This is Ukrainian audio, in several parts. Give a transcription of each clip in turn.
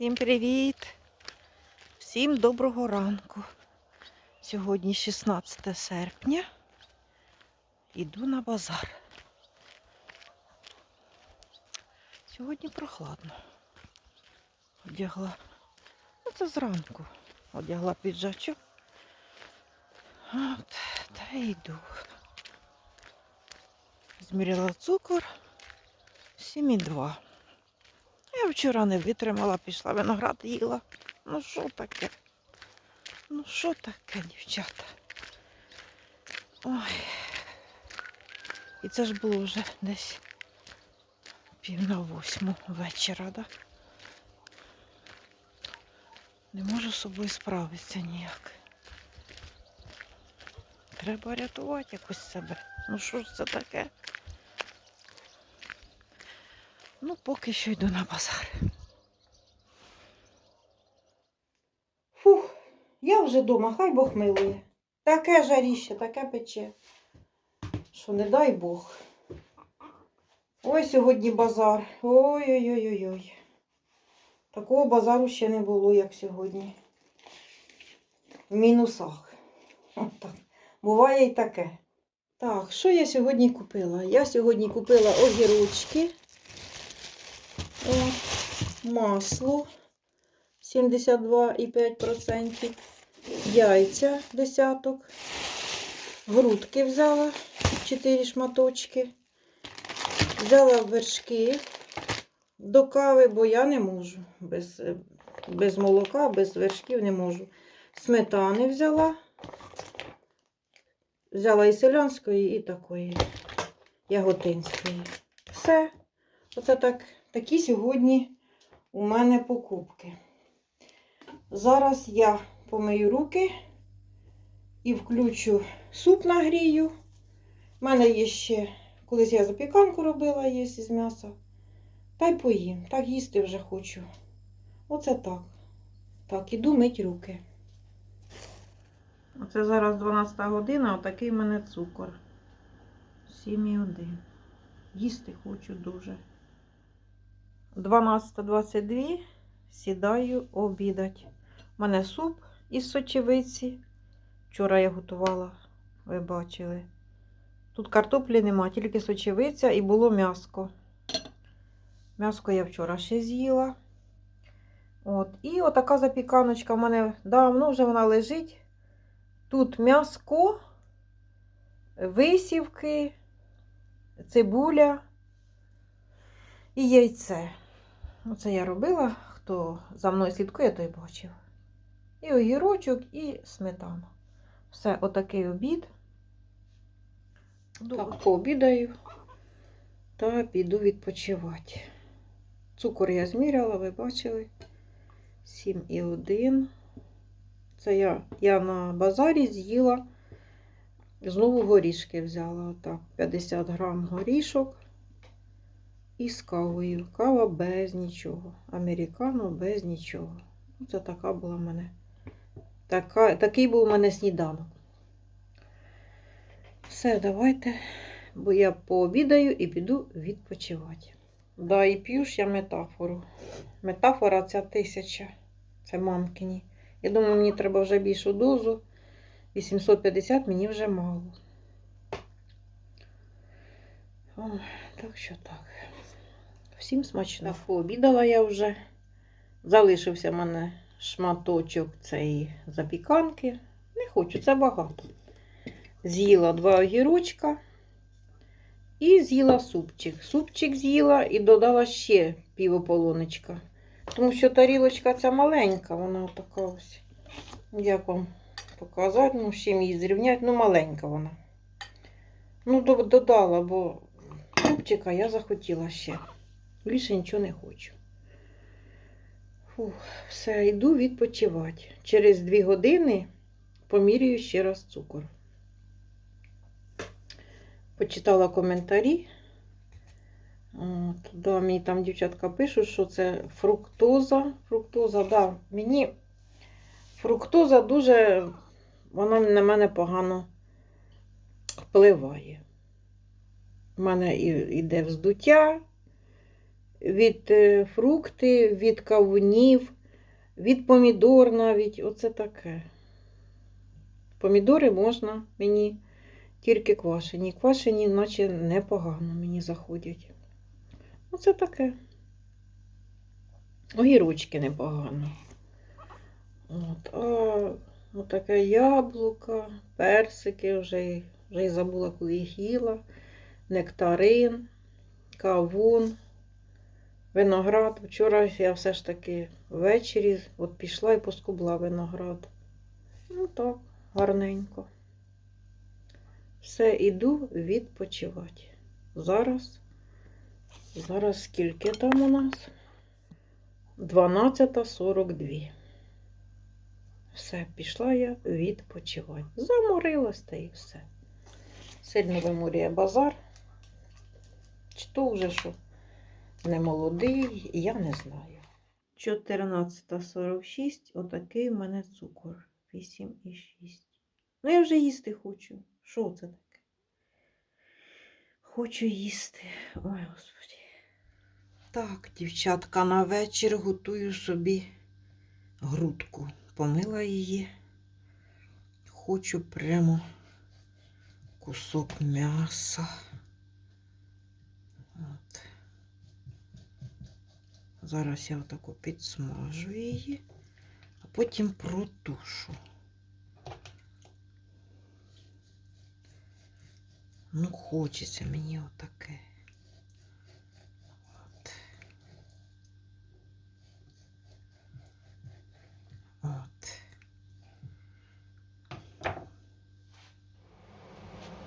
Всім привіт! Всім доброго ранку. Сьогодні 16 серпня. Іду на базар. Сьогодні прохладно. Одягла. Ну, це зранку. Одягла піджачок. От, та йду. Зміряла цукор 7,2. Я вчора не витримала, пішла виноград їла. Ну що таке? Ну що таке, дівчата? Ой. І це ж було вже десь пів на восьму вечора, да? Не можу з собою справитися ніяк. Треба рятувати якось себе. Ну що ж це таке? Ну, поки що йду на базар. Фух, я вже вдома, хай Бог милує. Таке жаріще, таке пече. Що не дай Бог. Ой, сьогодні базар. Ой-ой-ой-ой. Такого базару ще не було, як сьогодні. В мінусах. От так. Буває і таке. Так, що я сьогодні купила? Я сьогодні купила огірочки. Масло 72,5%, яйця десяток, грудки взяла 4 шматочки, взяла вершки до кави, бо я не можу. Без, без молока, без вершків не можу. Сметани взяла. Взяла і селянської, і такої яготинської. Все. Оце так, такі сьогодні у мене покупки. Зараз я помию руки і включу суп нагрію. У мене є ще, колись я запіканку робила, є із м'яса. Та й поїм. Так їсти вже хочу. Оце так. Так, іду мить руки. Оце зараз 12 година, отакий в мене цукор. 7,1. Їсти хочу дуже. 12.22 сідаю обідать. У мене суп із сочевиці. Вчора я готувала, ви бачили. Тут картоплі нема, тільки сочевиця і було м'яско. М'яско я вчора ще з'їла. От. І отака запіканочка в мене давно вже вона лежить. Тут м'яско, висівки, цибуля і яйце. Оце я робила, хто за мною слідкує, той бачив. І огірочок, і сметана. Все, отакий обід. Так, пообідаю та піду відпочивати. Цукор я зміряла, ви бачили. 7,1. Це я, я на базарі з'їла. Знову горішки взяла. Отак, 50 грам горішок. І з кавою. Кава без нічого. Американо без нічого. Це така була в мене. Така, такий був у мене сніданок. Все, давайте, бо я пообідаю і піду відпочивати. Да, і п'ю ж я метафору. Метафора ця тисяча. Це мамкині. Я думаю, мені треба вже більшу дозу. 850 мені вже мало. О, так що так. Всім смачно. Так, пообідала я вже. Залишився в мене шматочок цієї запіканки. Не хочу, це багато. З'їла два огірочка і з'їла супчик. Супчик з'їла і додала ще півополонечка. Тому що тарілочка ця маленька, вона така ось. Як вам показати, ну, з чим її зрівняти, ну, маленька вона. Ну, додала, бо супчика я захотіла ще. Більше нічого не хочу. Фух, все, йду відпочивати. Через дві години поміряю ще раз цукор. Почитала коментарі. От, да, мені там дівчатка пишуть, що це фруктоза. Фруктоза, да, мені фруктоза дуже, вона на мене погано впливає. У мене іде вздуття, від е, фрукти, від кавунів, від помідор навіть. Оце таке. Помідори можна мені тільки квашені. Квашені, наче непогано мені заходять. Оце таке. Огірочки непогано. От, а отаке яблука, персики, вже, вже й забула, коли їх їла, нектарин, кавун, виноград. Вчора я все ж таки ввечері от пішла і поскубла виноград. Ну так, гарненько. Все, іду відпочивати. Зараз. Зараз скільки там у нас? 12.42. Все, пішла я відпочивати. Заморилась та і все. Сильно виморює базар. Чи то вже що не молодий, я не знаю. 14.46, отакий в мене цукор. 8,6. Ну, я вже їсти хочу. Що це таке? Хочу їсти. Ой, господи. Так, дівчатка, на вечір готую собі грудку. Помила її. Хочу прямо кусок м'яса. Зараз я отако підсмажу її, а потім протушу. Ну, хочеться мені отаке. От. От.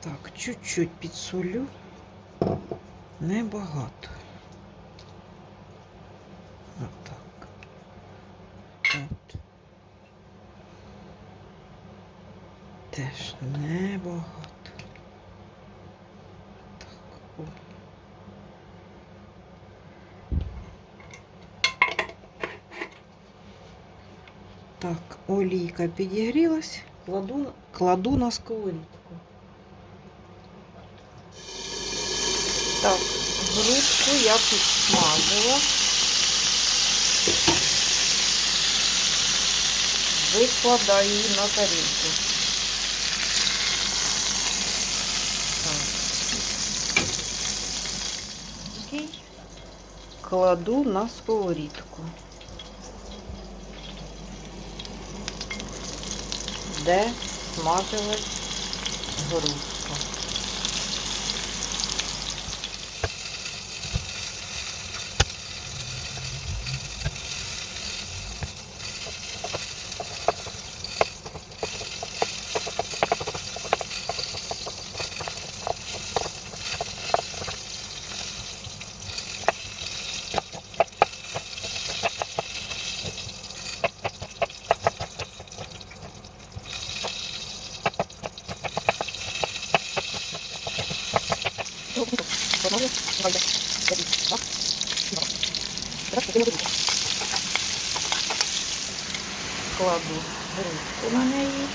Так, чуть-чуть підсолю. Небагато. Небагато. Так, о. Так, олійка підігрілась, кладу, кладу на сковорідку. Так, грудку я підсмажила. Викладаю її на тарілку. Так. Окей. Кладу на сковорідку. Де смажилась грудка. Кладу грудку на неї.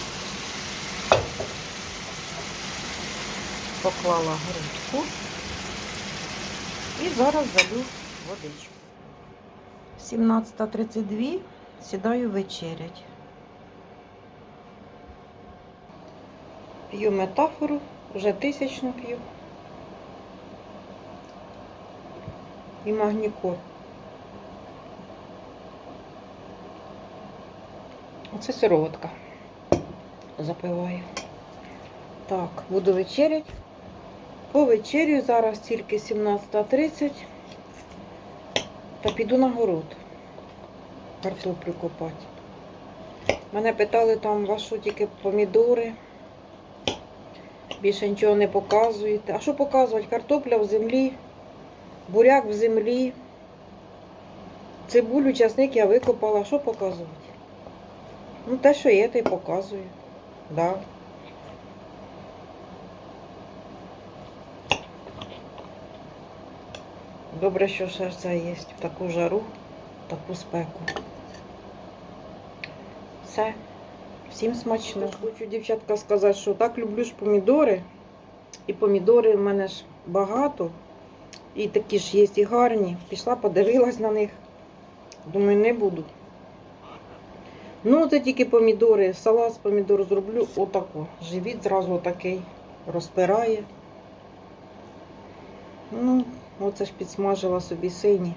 Поклала грудку. І зараз залю водичку. 17.32 сідаю вечерять. П'ю метафору, вже тисячну п'ю. І магнікор. Оце сироватка. Запиваю. Так, буду вечерять. По вечерю зараз тільки 17.30. Та піду на город. Картоплю копати. Мене питали там, вашу тільки помідори. Більше нічого не показуєте. А що показувати? Картопля в землі, буряк в землі. Цибулю, часник я викопала. Що показувати? Ну, те, що є, те й показую. Да. Добре, що це є в таку жару, в таку спеку. Все. Всім смачно. Хочу, дівчатка, сказати, що так люблю ж помідори. І помідори в мене ж багато. І такі ж є і гарні. Пішла, подивилась на них. Думаю, не буду. Ну, це тільки помідори. Салат з помідор зроблю отако. Живіт зразу отакий розпирає. Ну, оце ж підсмажила собі сині.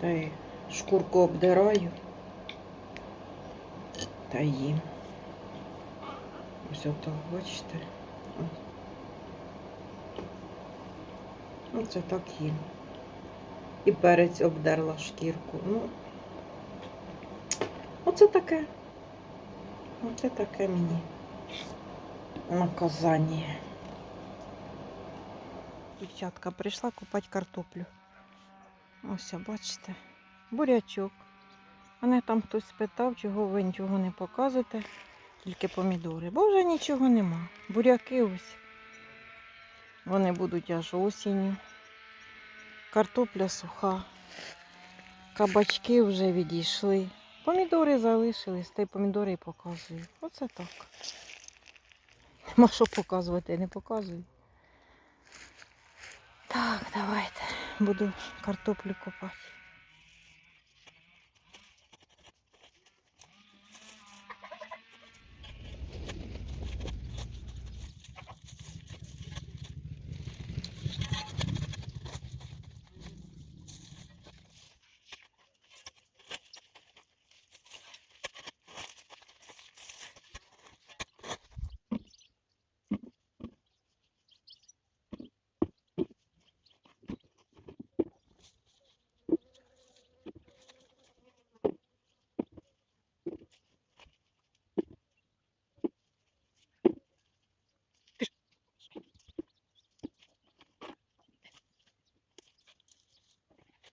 Та й шкурку обдираю. Та їм. Ось отак, бачите. Оце так їм. І перець обдерла шкірку. Ну, оце таке. Оце таке мені наказання. Дівчатка прийшла купати картоплю. Ось, бачите, бурячок. Мене там хтось спитав, чого ви нічого не показуєте, тільки помідори. Бо вже нічого нема. Буряки ось. Вони будуть аж осінню. Картопля суха. Кабачки вже відійшли. Помідори залишились, та й помідори показую. Оце так. Нема що показувати, не показую. Так, давайте. Буду картоплю копати.